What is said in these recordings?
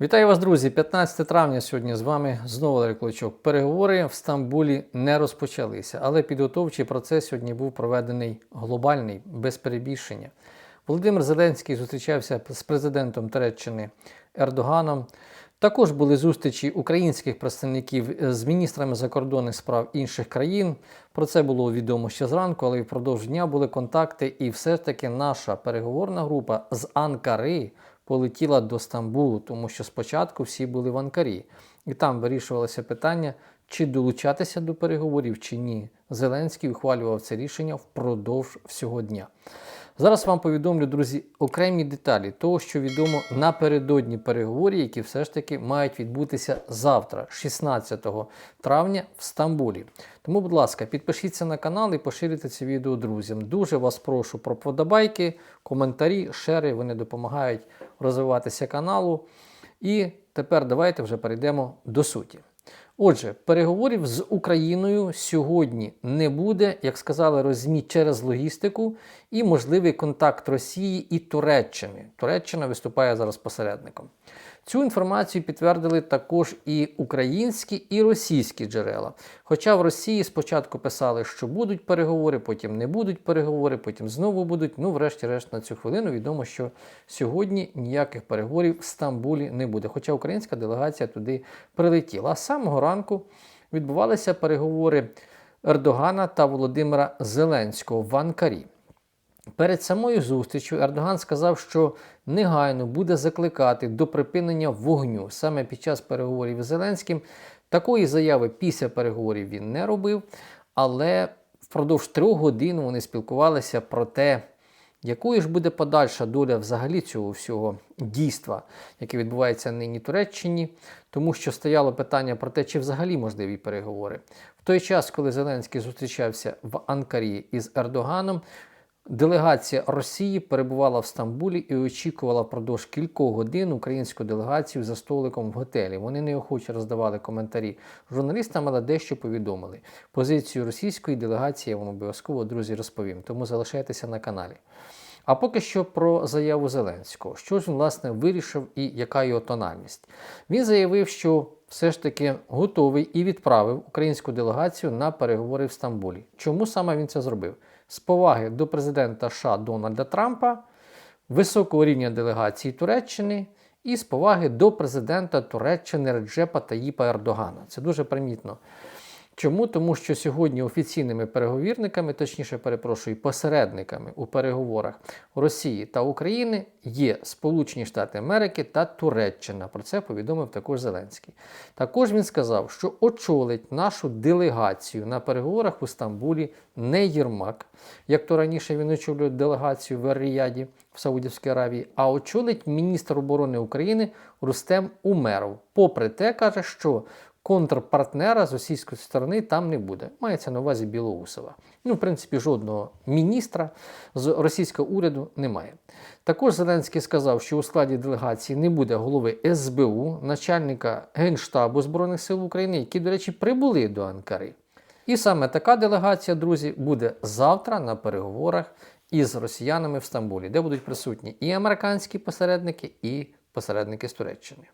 Вітаю вас, друзі! 15 травня сьогодні з вами знову Валерій Клочок. Переговори в Стамбулі не розпочалися, але підготовчий процес сьогодні був проведений глобальний, без перебільшення. Володимир Зеленський зустрічався з президентом Туреччини Ердоганом. Також були зустрічі українських представників з міністрами закордонних справ інших країн. Про це було відомо ще зранку, але впродовж дня були контакти, і все ж таки наша переговорна група з Анкари полетіла до Стамбулу, тому що спочатку всі були в Анкарі, і там вирішувалося питання, чи долучатися до переговорів, чи ні. Зеленський ухвалював це рішення впродовж всього дня. Зараз вам повідомлю, друзі, окремі деталі того, що відомо напередодні переговорів, які все ж таки мають відбутися завтра, 16 травня, в Стамбулі. Тому, будь ласка, підпишіться на канал і поширюйте це відео друзям. Дуже вас прошу про подобайки, коментарі, шери. Вони допомагають розвиватися каналу. І тепер давайте вже перейдемо до суті. Отже, переговорів з Україною сьогодні не буде, як сказали розмі, через логістику і можливий контакт Росії і Туреччини. Туреччина виступає зараз посередником. Цю інформацію підтвердили також і українські, і російські джерела. Хоча в Росії спочатку писали, що будуть переговори, потім не будуть переговори, потім знову будуть. Ну, врешті-решт, на цю хвилину відомо, що сьогодні ніяких переговорів в Стамбулі не буде. Хоча українська делегація туди прилетіла. А з самого ранку відбувалися переговори Ердогана та Володимира Зеленського в Анкарі. Перед самою зустрічю Ердоган сказав, що негайно буде закликати до припинення вогню саме під час переговорів з Зеленським. Такої заяви після переговорів він не робив, але впродовж трьох годин вони спілкувалися про те, якою ж буде подальша доля взагалі цього всього дійства, яке відбувається нині Туреччині, тому що стояло питання про те, чи взагалі можливі переговори. В той час, коли Зеленський зустрічався в Анкарі із Ердоганом, Делегація Росії перебувала в Стамбулі і очікувала впродовж кількох годин українську делегацію за столиком в готелі. Вони неохоче роздавали коментарі журналістам, але дещо повідомили. Позицію російської делегації я вам обов'язково, друзі, розповім. Тому залишайтеся на каналі. А поки що про заяву Зеленського. Що ж він, власне, вирішив і яка його тональність? Він заявив, що все ж таки готовий і відправив українську делегацію на переговори в Стамбулі. Чому саме він це зробив? З поваги до президента США Дональда Трампа, високого рівня делегації Туреччини і з поваги до президента Туреччини Реджепа Таїпа Ердогана. Це дуже примітно. Чому? Тому що сьогодні офіційними переговірниками, точніше, перепрошую, посередниками у переговорах Росії та України є Сполучені Штати Америки та Туреччина. Про це повідомив також Зеленський. Також він сказав, що очолить нашу делегацію на переговорах у Стамбулі не Єрмак, як то раніше він очолює делегацію в Ріяді в Саудівській Аравії, а очолить міністр оборони України Рустем Умеров. Попри те, каже, що контрпартнера з російської сторони там не буде. Мається на увазі Білоусова. Ну, в принципі, жодного міністра з російського уряду немає. Також Зеленський сказав, що у складі делегації не буде голови СБУ, начальника Генштабу Збройних сил України, які, до речі, прибули до Анкари. І саме така делегація, друзі, буде завтра на переговорах із росіянами в Стамбулі, де будуть присутні і американські посередники, і посередники з Туреччини.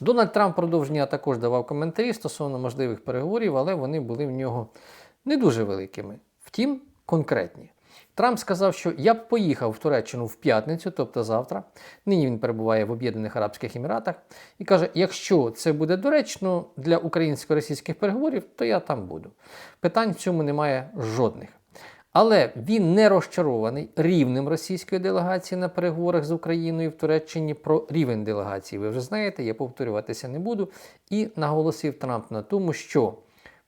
Дональд Трамп продовження також давав коментарі стосовно можливих переговорів, але вони були в нього не дуже великими. Втім, конкретні. Трамп сказав, що я б поїхав в Туреччину в п'ятницю, тобто завтра. Нині він перебуває в Об'єднаних Арабських Еміратах, і каже: якщо це буде доречно для українсько-російських переговорів, то я там буду. Питань в цьому немає жодних. Але він не розчарований рівнем російської делегації на переговорах з Україною в Туреччині про рівень делегації. Ви вже знаєте, я повторюватися не буду. І наголосив Трамп на тому, що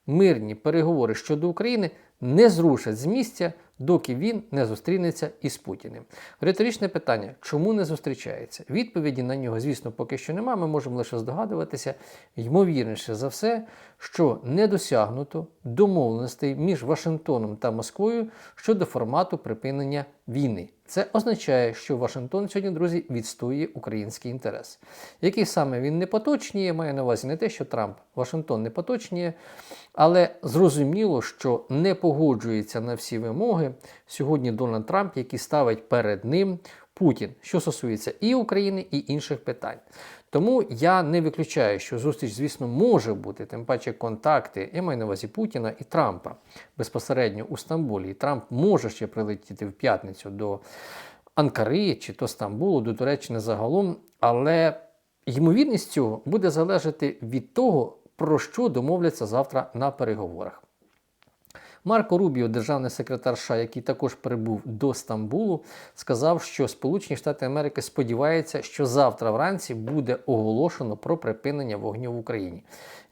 мирні переговори щодо України не зрушать з місця, доки він не зустрінеться із Путіним. Риторичне питання, чому не зустрічається? Відповіді на нього, звісно, поки що немає. Ми можемо лише здогадуватися, ймовірніше за все, що не досягнуто домовленостей між Вашингтоном та Москвою щодо формату припинення війни. Це означає, що Вашингтон сьогодні, друзі, відстоює український інтерес. Який саме він не поточніє, має на увазі не те, що Трамп Вашингтон не поточніє, але зрозуміло, що не погоджується на всі вимоги сьогодні Дональд Трамп, який ставить перед ним Путін, що стосується і України, і інших питань. Тому я не виключаю, що зустріч, звісно, може бути, тим паче контакти, я маю на увазі Путіна і Трампа безпосередньо у Стамбулі. І Трамп може ще прилетіти в п'ятницю до Анкари чи до Стамбулу, до Туреччини загалом, але ймовірність цього буде залежати від того, про що домовляться завтра на переговорах. Марко Рубіо, державний секретар США, який також прибув до Стамбулу, сказав, що Сполучені Штати Америки сподіваються, що завтра вранці буде оголошено про припинення вогню в Україні.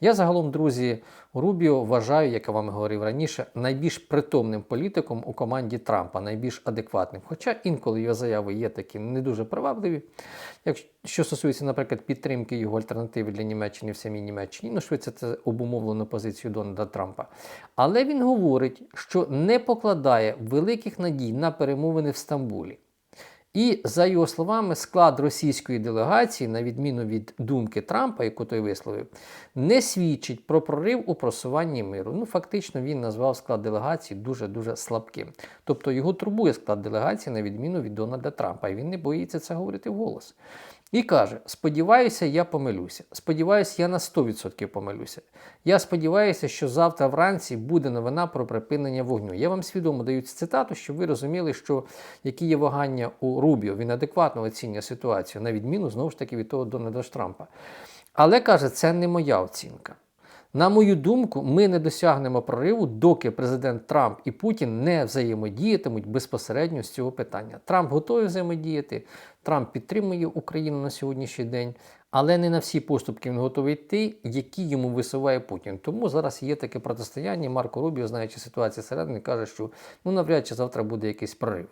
Я загалом, друзі, Рубіо вважаю, як я вам говорив раніше, найбільш притомним політиком у команді Трампа, найбільш адекватним. Хоча інколи його заяви є такі не дуже привабливі. Якщо стосується, наприклад, підтримки його альтернативи для Німеччини в самій Німеччині, ну швидше це обумовлено позицію Дональда Трампа. Але він говорить, що не покладає великих надій на перемовини в Стамбулі. І за його словами, склад російської делегації, на відміну від думки Трампа, яку той висловив, не свідчить про прорив у просуванні миру. Ну, фактично, він назвав склад делегації дуже-дуже слабким. Тобто його турбує склад делегації, на відміну від Дональда Трампа, і він не боїться це говорити вголос. І каже: сподіваюся, я помилюся. Сподіваюся, я на 100% помилюся. Я сподіваюся, що завтра вранці буде новина про припинення вогню. Я вам свідомо даю цю цитату, щоб ви розуміли, що які є вагання у Рубіо. Він адекватно оцінює ситуацію, на відміну знову ж таки від того Дональда Штрампа. Але каже, це не моя оцінка. На мою думку, ми не досягнемо прориву, доки президент Трамп і Путін не взаємодіятимуть безпосередньо з цього питання. Трамп готовий взаємодіяти, Трамп підтримує Україну на сьогоднішній день, але не на всі поступки він готовий йти, які йому висуває Путін. Тому зараз є таке протистояння. Марко Рубіо, знаючи ситуацію всередині, каже, що ну навряд чи завтра буде якийсь прорив.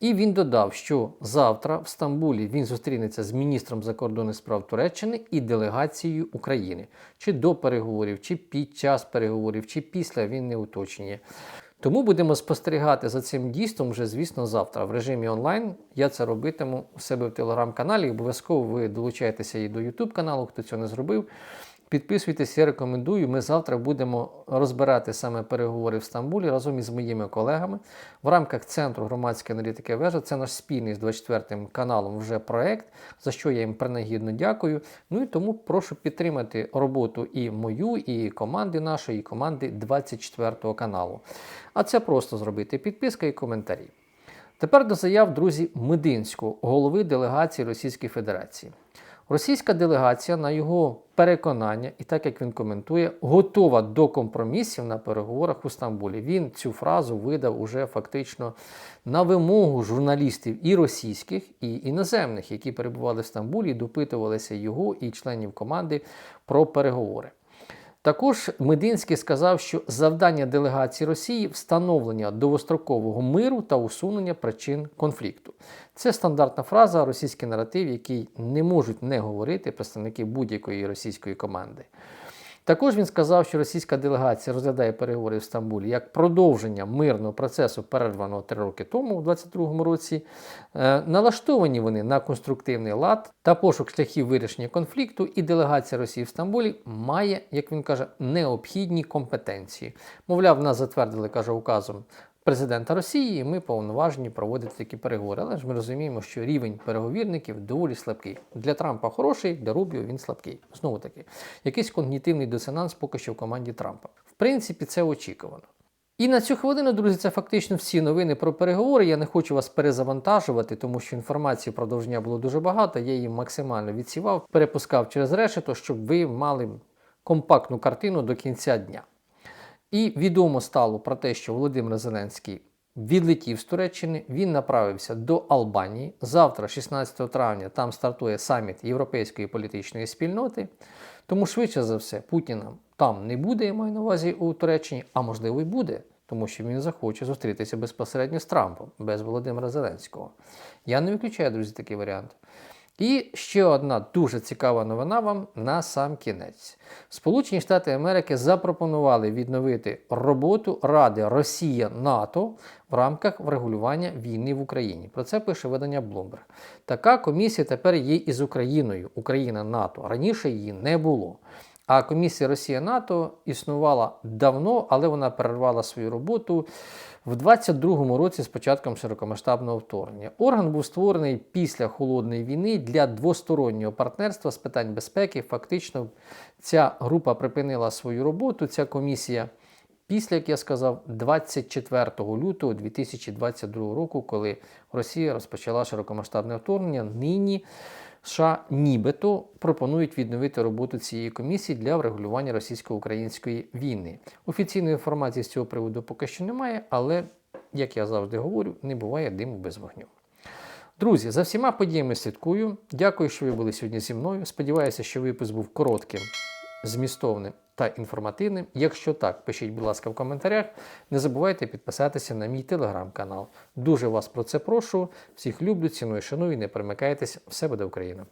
І він додав, що завтра в Стамбулі він зустрінеться з міністром закордонних справ Туреччини і делегацією України. Чи до переговорів, чи під час переговорів, чи після він не уточнює. Тому будемо спостерігати за цим дійством вже, звісно, завтра. В режимі онлайн я це робитиму у себе в телеграм-каналі. Обов'язково ви долучаєтеся і до YouTube каналу, хто цього не зробив. Підписуйтесь, я рекомендую. Ми завтра будемо розбирати саме переговори в Стамбулі разом із моїми колегами в рамках Центру громадської аналітики вежа. Це наш спільний з 24 каналом вже проект, за що я їм принагідно дякую. Ну і тому прошу підтримати роботу і мою, і команди нашої, і команди 24 каналу. А це просто зробити підписка і коментарі. Тепер до заяв друзі Мединського, голови делегації Російської Федерації. Російська делегація, на його переконання, і так як він коментує, готова до компромісів на переговорах у Стамбулі. Він цю фразу видав уже фактично на вимогу журналістів і російських, і іноземних, які перебували в Стамбулі, і допитувалися його і членів команди про переговори. Також Мединський сказав, що завдання делегації Росії встановлення довгострокового миру та усунення причин конфлікту. Це стандартна фраза, російський наратив, який не можуть не говорити представники будь-якої російської команди. Також він сказав, що російська делегація розглядає переговори в Стамбулі як продовження мирного процесу, перерваного три роки тому, у 2022 році. Е, налаштовані вони на конструктивний лад та пошук шляхів вирішення конфлікту, і делегація Росії в Стамбулі має, як він каже, необхідні компетенції. Мовляв, нас затвердили, каже, указом президента Росії, і ми повноважені проводити такі переговори. Але ж ми розуміємо, що рівень переговірників доволі слабкий. Для Трампа хороший, для Рубіо він слабкий. Знову таки, якийсь когнітивний дисонанс поки що в команді Трампа. В принципі, це очікувано. І на цю хвилину, друзі, це фактично всі новини про переговори. Я не хочу вас перезавантажувати, тому що інформації впродовж дня було дуже багато. Я її максимально відсівав, перепускав через решето, щоб ви мали компактну картину до кінця дня. І відомо стало про те, що Володимир Зеленський відлетів з Туреччини, він направився до Албанії. Завтра, 16 травня, там стартує саміт Європейської політичної спільноти. Тому швидше за все, Путіна там не буде, я маю на увазі у Туреччині, а можливо й буде, тому що він захоче зустрітися безпосередньо з Трампом, без Володимира Зеленського. Я не виключаю, друзі, такий варіант. І ще одна дуже цікава новина вам на сам кінець. Сполучені Штати Америки запропонували відновити роботу Ради Росія НАТО в рамках врегулювання війни в Україні. Про це пише видання Bloomberg. Така комісія тепер є із Україною, Україна НАТО. Раніше її не було. А комісія Росія НАТО існувала давно, але вона перервала свою роботу в 22-му році з початком широкомасштабного вторгнення. Орган був створений після холодної війни для двостороннього партнерства з питань безпеки. Фактично, ця група припинила свою роботу. Ця комісія після, як я сказав, 24 лютого 2022 року, коли Росія розпочала широкомасштабне вторгнення. Нині США нібито пропонують відновити роботу цієї комісії для врегулювання російсько-української війни. Офіційної інформації з цього приводу поки що немає, але, як я завжди говорю, не буває диму без вогню. Друзі, за всіма подіями слідкую. Дякую, що ви були сьогодні зі мною. Сподіваюся, що випуск був коротким, змістовним та інформативним. Якщо так, пишіть, будь ласка, в коментарях. Не забувайте підписатися на мій телеграм-канал. Дуже вас про це прошу. Всіх люблю, ціную, шаную, не перемикайтесь. Все буде Україна!